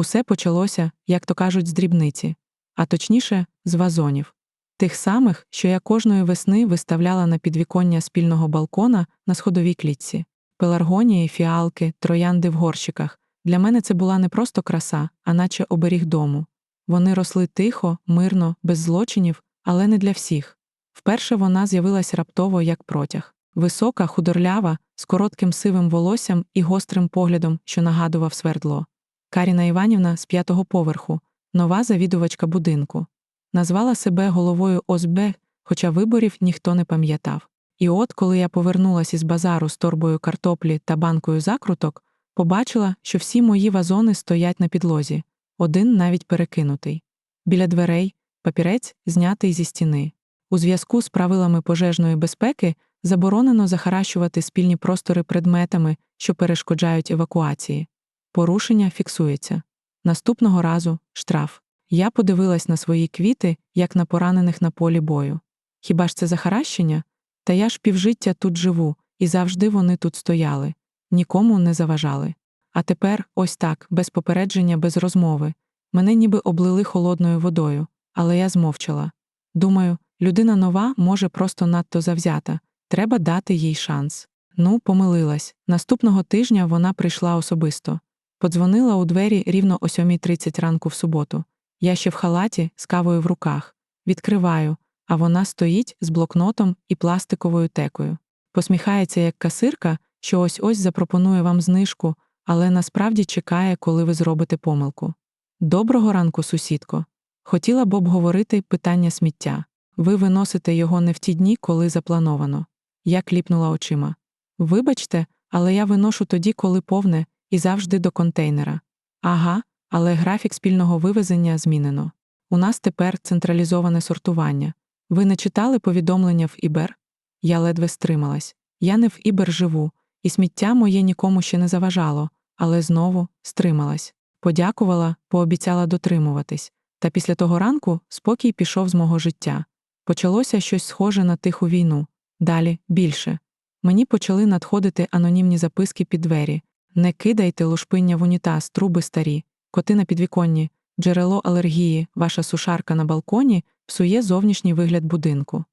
Усе почалося, як то кажуть, з дрібниці, а точніше, з вазонів. Тих самих, що я кожної весни виставляла на підвіконня спільного балкона на сходовій клітці. Пеларгонії, фіалки, троянди в горщиках. Для мене це була не просто краса, а наче оберіг дому. Вони росли тихо, мирно, без злочинів, але не для всіх. Вперше вона з'явилась раптово як протяг. Висока, худорлява, з коротким сивим волоссям і гострим поглядом, що нагадував свердло. Каріна Іванівна з п'ятого поверху, нова завідувачка будинку. Назвала себе головою ОСБ, хоча виборів ніхто не пам'ятав. І от, коли я повернулася із базару з торбою картоплі та банкою закруток, побачила, що всі мої вазони стоять на підлозі, один навіть перекинутий. Біля дверей папірець знятий зі стіни. У зв'язку з правилами пожежної безпеки заборонено захаращувати спільні простори предметами, що перешкоджають евакуації. Порушення фіксується. Наступного разу штраф. Я подивилась на свої квіти, як на поранених на полі бою. Хіба ж це захаращення? Та я ж півжиття тут живу, і завжди вони тут стояли, нікому не заважали. А тепер, ось так, без попередження, без розмови. Мене ніби облили холодною водою, але я змовчала. Думаю, людина нова може просто надто завзята, треба дати їй шанс. Ну, помилилась. Наступного тижня вона прийшла особисто. Подзвонила у двері рівно о 7.30 ранку в суботу. Я ще в халаті з кавою в руках. Відкриваю, а вона стоїть з блокнотом і пластиковою текою. Посміхається як касирка, що ось ось запропонує вам знижку, але насправді чекає, коли ви зробите помилку. Доброго ранку, сусідко. Хотіла б обговорити питання сміття. Ви виносите його не в ті дні, коли заплановано. Я кліпнула очима. Вибачте, але я виношу тоді, коли повне, і завжди до контейнера. Ага, але графік спільного вивезення змінено. У нас тепер централізоване сортування. Ви не читали повідомлення в Ібер? Я ледве стрималась. Я не в Ібер живу, і сміття моє нікому ще не заважало, але знову стрималась. Подякувала, пообіцяла дотримуватись. Та після того ранку спокій пішов з мого життя. Почалося щось схоже на тиху війну. Далі більше. Мені почали надходити анонімні записки під двері. Не кидайте лушпиння в унітаз, труби старі, коти на підвіконні, джерело алергії, ваша сушарка на балконі псує зовнішній вигляд будинку.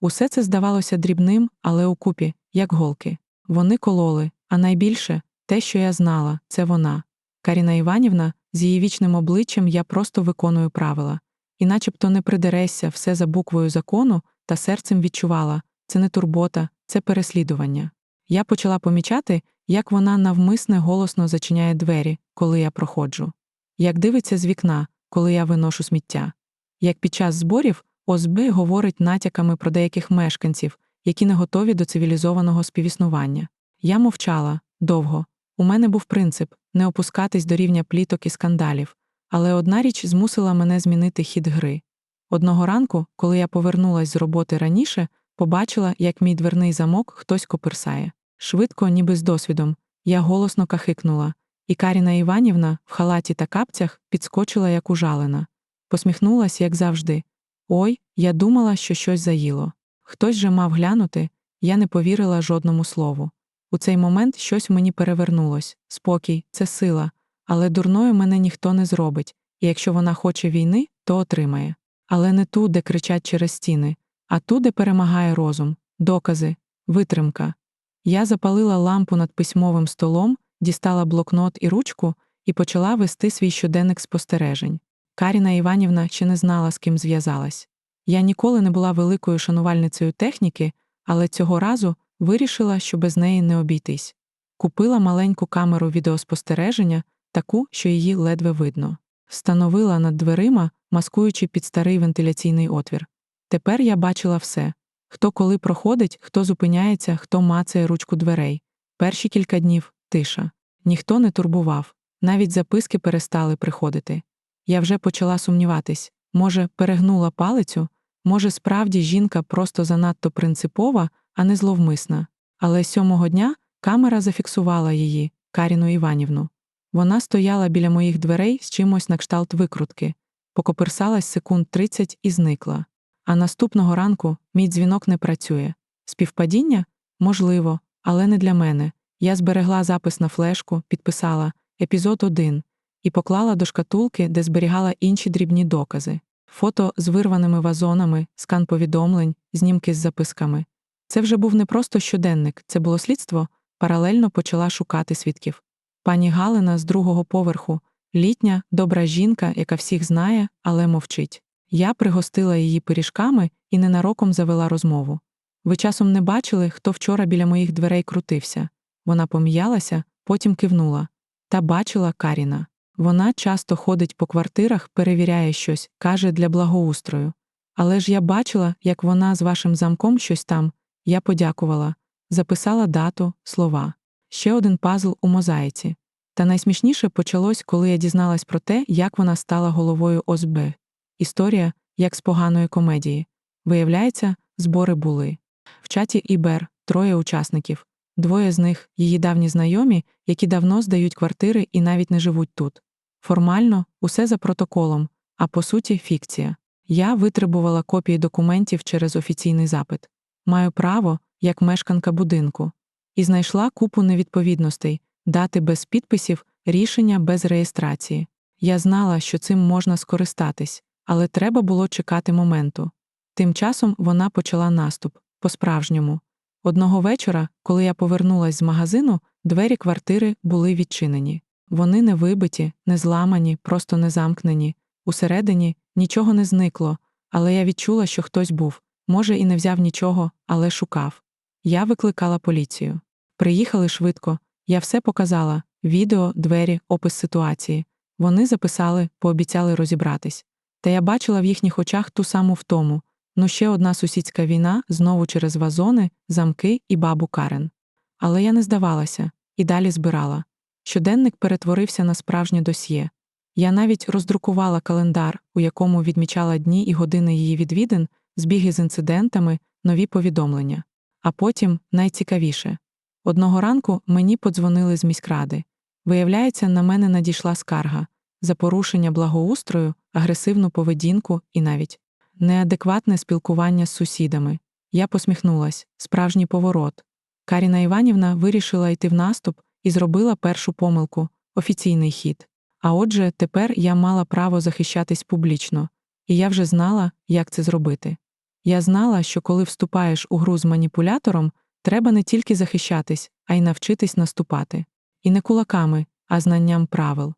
Усе це здавалося дрібним, але укупі, як голки. Вони кололи, а найбільше те, що я знала, це вона. Каріна Іванівна, з її вічним обличчям я просто виконую правила. І начебто не придерешся все за буквою закону, та серцем відчувала це не турбота, це переслідування. Я почала помічати, як вона навмисне голосно зачиняє двері, коли я проходжу як дивиться з вікна, коли я виношу сміття, як під час зборів ОСБ говорить натяками про деяких мешканців, які не готові до цивілізованого співіснування. Я мовчала довго. У мене був принцип не опускатись до рівня пліток і скандалів, але одна річ змусила мене змінити хід гри. Одного ранку, коли я повернулась з роботи раніше, побачила, як мій дверний замок хтось коперсає. Швидко, ніби з досвідом, я голосно кахикнула, і Каріна Іванівна в халаті та капцях підскочила, як ужалена. Посміхнулась, як завжди. Ой, я думала, що щось заїло. Хтось же мав глянути, я не повірила жодному слову. У цей момент щось мені перевернулось спокій, це сила, але дурною мене ніхто не зробить, і якщо вона хоче війни, то отримає. Але не ту, де кричать через стіни, а ту, де перемагає розум, докази, витримка. Я запалила лампу над письмовим столом дістала блокнот і ручку і почала вести свій щоденник спостережень. Каріна Іванівна ще не знала, з ким зв'язалась. Я ніколи не була великою шанувальницею техніки, але цього разу вирішила, що без неї не обійтись. Купила маленьку камеру відеоспостереження, таку, що її ледве видно. Встановила над дверима, маскуючи під старий вентиляційний отвір. Тепер я бачила все хто коли проходить, хто зупиняється, хто мацає ручку дверей. Перші кілька днів тиша. Ніхто не турбував, навіть записки перестали приходити. Я вже почала сумніватись може, перегнула палицю, може, справді жінка просто занадто принципова, а не зловмисна. Але сьомого дня камера зафіксувала її, Каріну Іванівну. Вона стояла біля моїх дверей з чимось на кшталт викрутки, покоперсалась секунд 30 і зникла. А наступного ранку мій дзвінок не працює. Співпадіння? Можливо, але не для мене. Я зберегла запис на флешку, підписала епізод 1 і поклала до шкатулки, де зберігала інші дрібні докази. Фото з вирваними вазонами, скан повідомлень, знімки з записками. Це вже був не просто щоденник, це було слідство, паралельно почала шукати свідків. Пані Галина з другого поверху, літня, добра жінка, яка всіх знає, але мовчить. Я пригостила її пиріжками і ненароком завела розмову. Ви часом не бачили, хто вчора біля моїх дверей крутився. Вона пом'ялася, потім кивнула. Та бачила Каріна. Вона часто ходить по квартирах, перевіряє щось, каже для благоустрою. Але ж я бачила, як вона з вашим замком щось там. Я подякувала, записала дату, слова. Ще один пазл у мозаїці. Та найсмішніше почалось, коли я дізналась про те, як вона стала головою ОСБ. Історія, як з поганої комедії. Виявляється, збори були. В чаті Ібер троє учасників, двоє з них її давні знайомі, які давно здають квартири і навіть не живуть тут. Формально усе за протоколом, а по суті, фікція. Я витребувала копії документів через офіційний запит. Маю право, як мешканка будинку, і знайшла купу невідповідностей, дати без підписів, рішення без реєстрації. Я знала, що цим можна скористатись, але треба було чекати моменту. Тим часом вона почала наступ по-справжньому. Одного вечора, коли я повернулась з магазину, двері квартири були відчинені. Вони не вибиті, не зламані, просто не замкнені. Усередині нічого не зникло, але я відчула, що хтось був. Може, і не взяв нічого, але шукав. Я викликала поліцію. Приїхали швидко, я все показала відео, двері, опис ситуації. Вони записали, пообіцяли розібратись. Та я бачила в їхніх очах ту саму втому. Ну, ще одна сусідська війна знову через вазони, замки і бабу Карен. Але я не здавалася і далі збирала. Щоденник перетворився на справжнє досьє. Я навіть роздрукувала календар, у якому відмічала дні і години її відвідин, збіги з інцидентами, нові повідомлення. А потім найцікавіше одного ранку мені подзвонили з міськради. Виявляється, на мене надійшла скарга за порушення благоустрою, агресивну поведінку і навіть неадекватне спілкування з сусідами. Я посміхнулась, справжній поворот. Каріна Іванівна вирішила йти в наступ і зробила першу помилку офіційний хід. А отже, тепер я мала право захищатись публічно, і я вже знала, як це зробити. Я знала, що коли вступаєш у гру з маніпулятором, треба не тільки захищатись, а й навчитись наступати. І не кулаками, а знанням правил.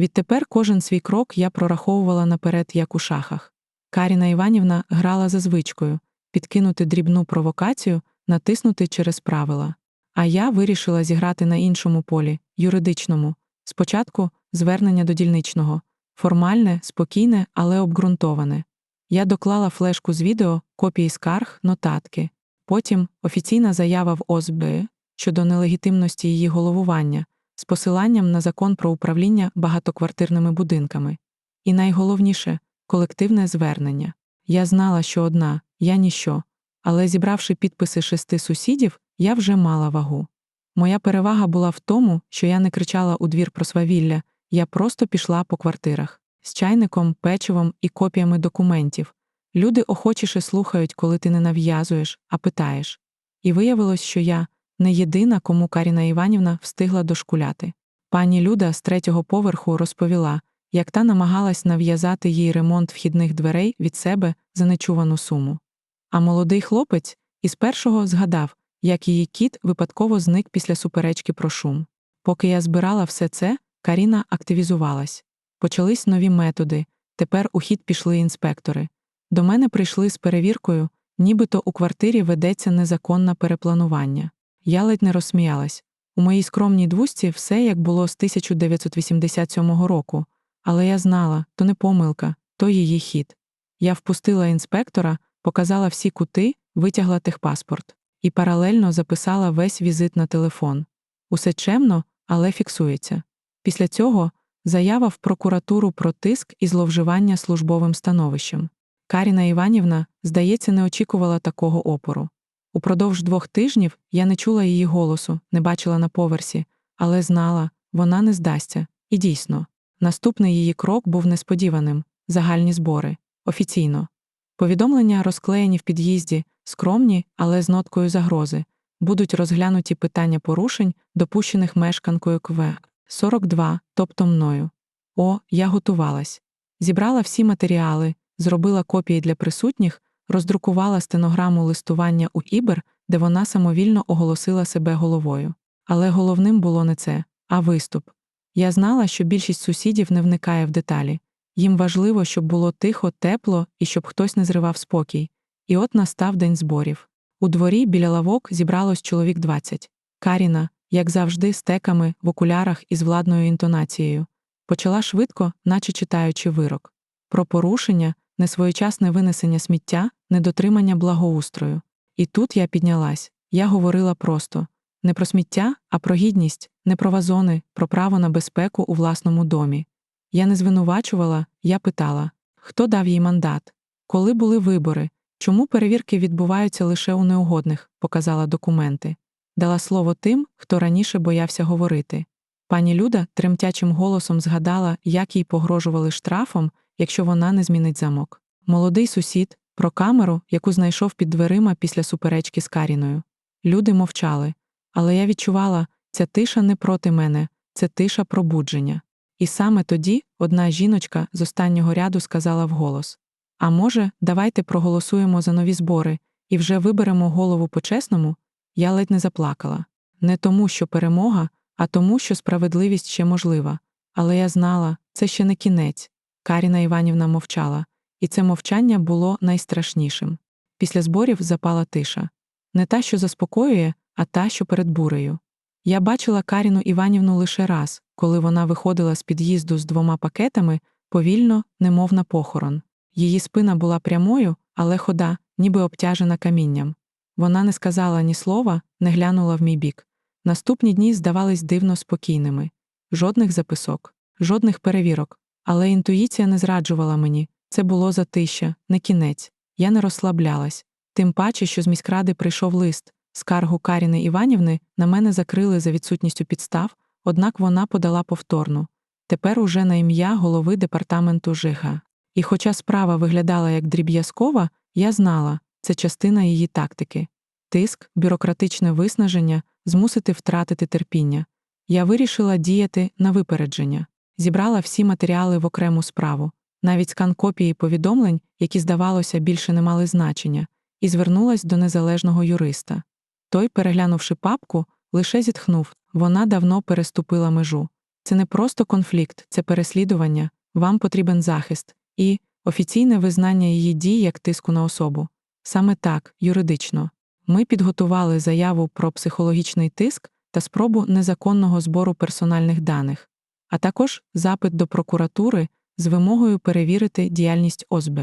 Відтепер кожен свій крок я прораховувала наперед, як у шахах. Каріна Іванівна грала за звичкою підкинути дрібну провокацію, натиснути через правила. А я вирішила зіграти на іншому полі, юридичному. Спочатку звернення до дільничного, формальне, спокійне, але обґрунтоване. Я доклала флешку з відео, копії скарг, нотатки, потім офіційна заява в ОСБ щодо нелегітимності її головування з посиланням на закон про управління багатоквартирними будинками. І найголовніше колективне звернення. Я знала, що одна, я ніщо, але зібравши підписи шести сусідів, я вже мала вагу. Моя перевага була в тому, що я не кричала у двір про свавілля, я просто пішла по квартирах з чайником, печивом і копіями документів. Люди охочіше слухають, коли ти не нав'язуєш, а питаєш. І виявилось, що я не єдина, кому Каріна Іванівна встигла дошкуляти. Пані Люда з третього поверху розповіла, як та намагалась нав'язати їй ремонт вхідних дверей від себе за нечувану суму. А молодий хлопець із першого згадав, як її кіт випадково зник після суперечки про шум. Поки я збирала все це, Каріна активізувалась. Почались нові методи, тепер у хід пішли інспектори. До мене прийшли з перевіркою, нібито у квартирі ведеться незаконне перепланування. Я ледь не розсміялась. У моїй скромній двусті все як було з 1987 року, але я знала, то не помилка, то її хід. Я впустила інспектора, показала всі кути, витягла техпаспорт і паралельно записала весь візит на телефон. Усе чемно, але фіксується. Після цього заява в прокуратуру про тиск і зловживання службовим становищем. Каріна Іванівна, здається, не очікувала такого опору. Упродовж двох тижнів я не чула її голосу, не бачила на поверсі, але знала, вона не здасться. І дійсно, наступний її крок був несподіваним загальні збори, офіційно. Повідомлення розклеєні в під'їзді, скромні, але з ноткою загрози, будуть розглянуті питання порушень, допущених мешканкою КВ 42, тобто мною. О, я готувалась. Зібрала всі матеріали, зробила копії для присутніх, роздрукувала стенограму листування у Ібер, де вона самовільно оголосила себе головою. Але головним було не це, а виступ. Я знала, що більшість сусідів не вникає в деталі. Їм важливо, щоб було тихо, тепло і щоб хтось не зривав спокій. І от настав день зборів. У дворі біля лавок зібралось чоловік 20. Каріна, як завжди, з теками, в окулярах і з владною інтонацією, почала швидко, наче читаючи вирок. Про порушення, несвоєчасне винесення сміття, недотримання благоустрою. І тут я піднялась. Я говорила просто не про сміття, а про гідність, не про вазони, про право на безпеку у власному домі. Я не звинувачувала, я питала, хто дав їй мандат, коли були вибори, чому перевірки відбуваються лише у неугодних, показала документи. Дала слово тим, хто раніше боявся говорити. Пані Люда тремтячим голосом згадала, як їй погрожували штрафом, якщо вона не змінить замок. Молодий сусід про камеру, яку знайшов під дверима після суперечки з Каріною. Люди мовчали, але я відчувала, ця тиша не проти мене, це тиша пробудження. І саме тоді одна жіночка з останнього ряду сказала вголос: А може, давайте проголосуємо за нові збори і вже виберемо голову по-чесному? Я ледь не заплакала. Не тому, що перемога, а тому, що справедливість ще можлива. Але я знала, це ще не кінець. Каріна Іванівна мовчала, і це мовчання було найстрашнішим. Після зборів запала тиша. Не та, що заспокоює, а та, що перед бурею. Я бачила Каріну Іванівну лише раз, коли вона виходила з під'їзду з двома пакетами, повільно, немов на похорон. Її спина була прямою, але хода, ніби обтяжена камінням. Вона не сказала ні слова, не глянула в мій бік. Наступні дні здавались дивно спокійними. Жодних записок, жодних перевірок. Але інтуїція не зраджувала мені це було затища, не кінець. Я не розслаблялась. Тим паче, що з міськради прийшов лист. Скаргу Каріни Іванівни на мене закрили за відсутністю підстав, однак вона подала повторну. Тепер уже на ім'я голови департаменту ЖИГА. І хоча справа виглядала як дріб'язкова, я знала, це частина її тактики. Тиск, бюрократичне виснаження, змусити втратити терпіння. Я вирішила діяти на випередження, зібрала всі матеріали в окрему справу, навіть скан копії повідомлень, які, здавалося, більше не мали значення, і звернулась до незалежного юриста. Той, переглянувши папку, лише зітхнув вона давно переступила межу. Це не просто конфлікт, це переслідування, вам потрібен захист і офіційне визнання її дій як тиску на особу. Саме так, юридично. Ми підготували заяву про психологічний тиск та спробу незаконного збору персональних даних, а також запит до прокуратури з вимогою перевірити діяльність ОСБ.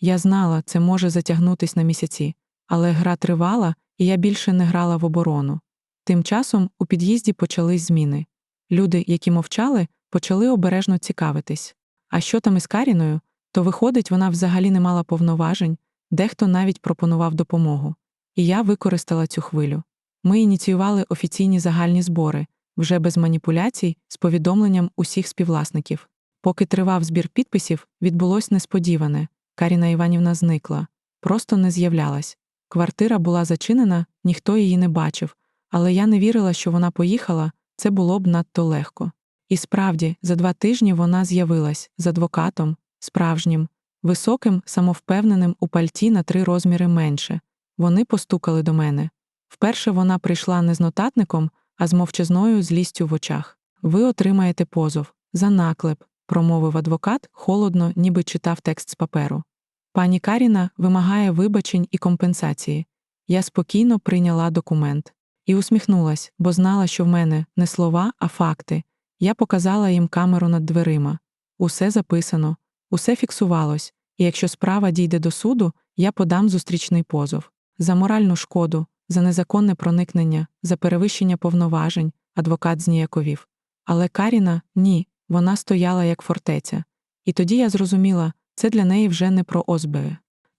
Я знала, це може затягнутись на місяці, але гра тривала, і я більше не грала в оборону. Тим часом у під'їзді почались зміни. Люди, які мовчали, почали обережно цікавитись. А що там із Каріною, то, виходить, вона взагалі не мала повноважень, дехто навіть пропонував допомогу. І я використала цю хвилю. Ми ініціювали офіційні загальні збори, вже без маніпуляцій, з повідомленням усіх співвласників. Поки тривав збір підписів, відбулось несподіване. Каріна Іванівна зникла, просто не з'являлась. Квартира була зачинена, ніхто її не бачив, але я не вірила, що вона поїхала, це було б надто легко. І справді, за два тижні вона з'явилась з адвокатом, справжнім, високим, самовпевненим у пальті на три розміри менше. Вони постукали до мене. Вперше вона прийшла не з нотатником, а з мовчазною злістю в очах. Ви отримаєте позов за наклеп, промовив адвокат, холодно, ніби читав текст з паперу. Пані Каріна вимагає вибачень і компенсації. Я спокійно прийняла документ і усміхнулась, бо знала, що в мене не слова, а факти. Я показала їм камеру над дверима. Усе записано, усе фіксувалось, і якщо справа дійде до суду, я подам зустрічний позов. За моральну шкоду, за незаконне проникнення, за перевищення повноважень, адвокат зніяковів. Але Каріна ні, вона стояла як фортеця. І тоді я зрозуміла, це для неї вже не про ОСБ.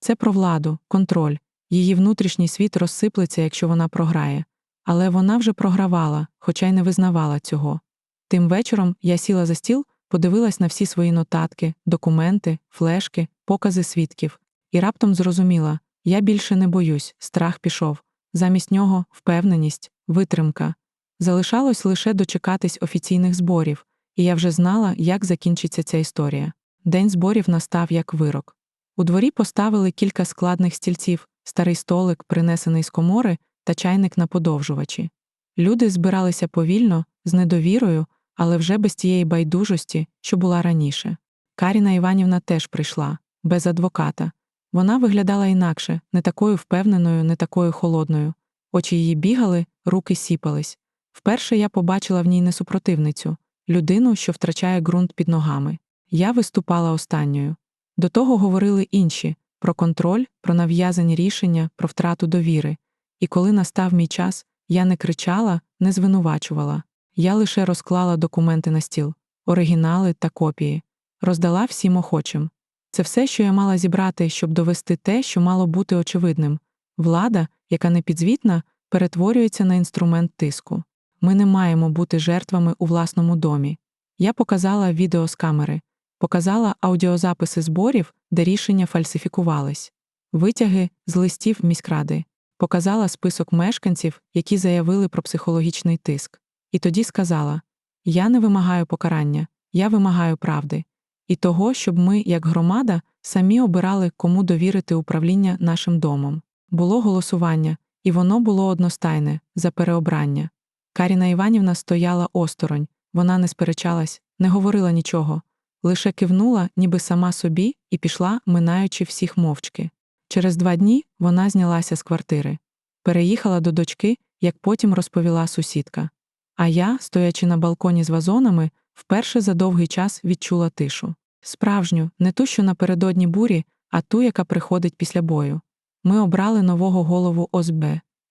Це про владу, контроль. Її внутрішній світ розсиплеться, якщо вона програє. Але вона вже програвала, хоча й не визнавала цього. Тим вечором я сіла за стіл, подивилась на всі свої нотатки, документи, флешки, покази свідків, і раптом зрозуміла я більше не боюсь, страх пішов. Замість нього впевненість, витримка. Залишалось лише дочекатись офіційних зборів, і я вже знала, як закінчиться ця історія. День зборів настав як вирок. У дворі поставили кілька складних стільців, старий столик, принесений з комори, та чайник на подовжувачі. Люди збиралися повільно, з недовірою, але вже без тієї байдужості, що була раніше. Каріна Іванівна теж прийшла, без адвоката. Вона виглядала інакше, не такою впевненою, не такою холодною. Очі її бігали, руки сіпались. Вперше я побачила в ній не супротивницю, людину, що втрачає ґрунт під ногами. Я виступала останньою. До того говорили інші про контроль, про нав'язані рішення, про втрату довіри. І коли настав мій час, я не кричала, не звинувачувала. Я лише розклала документи на стіл, оригінали та копії, роздала всім охочим. Це все, що я мала зібрати, щоб довести те, що мало бути очевидним. Влада, яка не підзвітна, перетворюється на інструмент тиску. Ми не маємо бути жертвами у власному домі. Я показала відео з камери, показала аудіозаписи зборів, де рішення фальсифікувались, витяги з листів міськради, показала список мешканців, які заявили про психологічний тиск. І тоді сказала: Я не вимагаю покарання, я вимагаю правди. І того, щоб ми, як громада, самі обирали, кому довірити управління нашим домом. Було голосування, і воно було одностайне за переобрання. Каріна Іванівна стояла осторонь, вона не сперечалась, не говорила нічого, лише кивнула, ніби сама собі, і пішла, минаючи всіх мовчки. Через два дні вона знялася з квартири, переїхала до дочки, як потім розповіла сусідка. А я, стоячи на балконі з вазонами, вперше за довгий час відчула тишу. Справжню, не ту, що напередодні бурі, а ту, яка приходить після бою. Ми обрали нового голову ОСБ,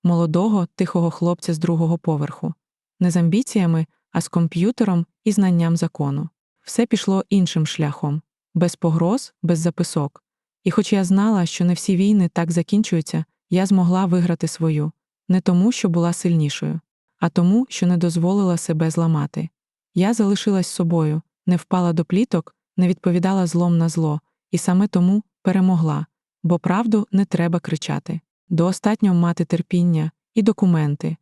молодого, тихого хлопця з другого поверху, не з амбіціями, а з комп'ютером і знанням закону. Все пішло іншим шляхом, без погроз, без записок. І хоч я знала, що не всі війни так закінчуються, я змогла виграти свою, не тому, що була сильнішою, а тому, що не дозволила себе зламати. Я залишилась собою, не впала до пліток, не відповідала злом на зло, і саме тому перемогла, бо правду не треба кричати. До останнього мати терпіння і документи,